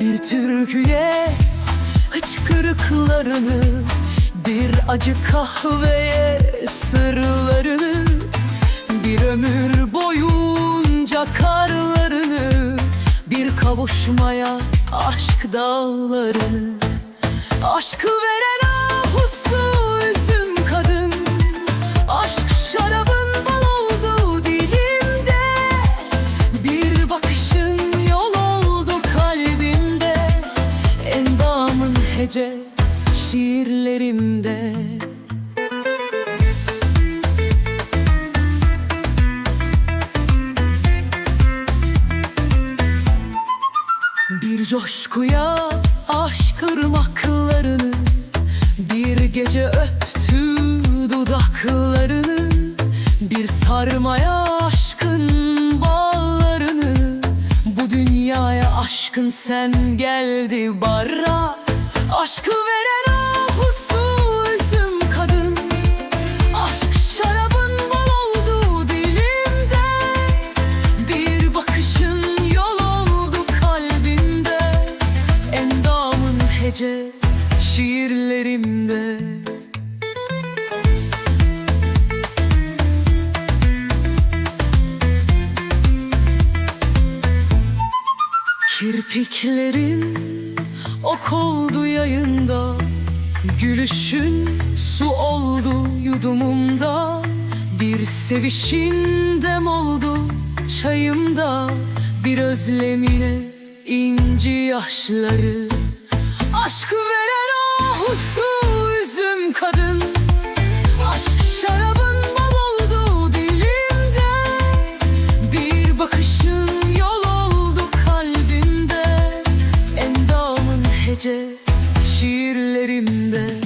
Bir türküye hıçkırıklarını Bir acı kahveye sırlarını Bir ömür boyunca karlarını Bir kavuşmaya aşk dağlarını Aşkı veren ah hece şiirlerimde. Bir coşkuya aşk ırmaklarını Bir gece öptü dudaklarını Bir sarmaya aşkın bağlarını. Bu dünyaya aşkın sen geldi barra Aşkı veren üzüm kadın. Aşk şarabın bal oldu dilimde bir bakışın yol oldu kalbimde Endamın hece şiirlerimde Kirpiklerin ok oldu yayında. Gülüşün su oldu yudumumda. Bir sevişin dem oldu çayımda. Bir özlemine inci yaşları. Aşkı veren ah uslu üzüm kadın. Aşk şarabın bal oldu dilimde. Bir bakışın hece şiirlerimde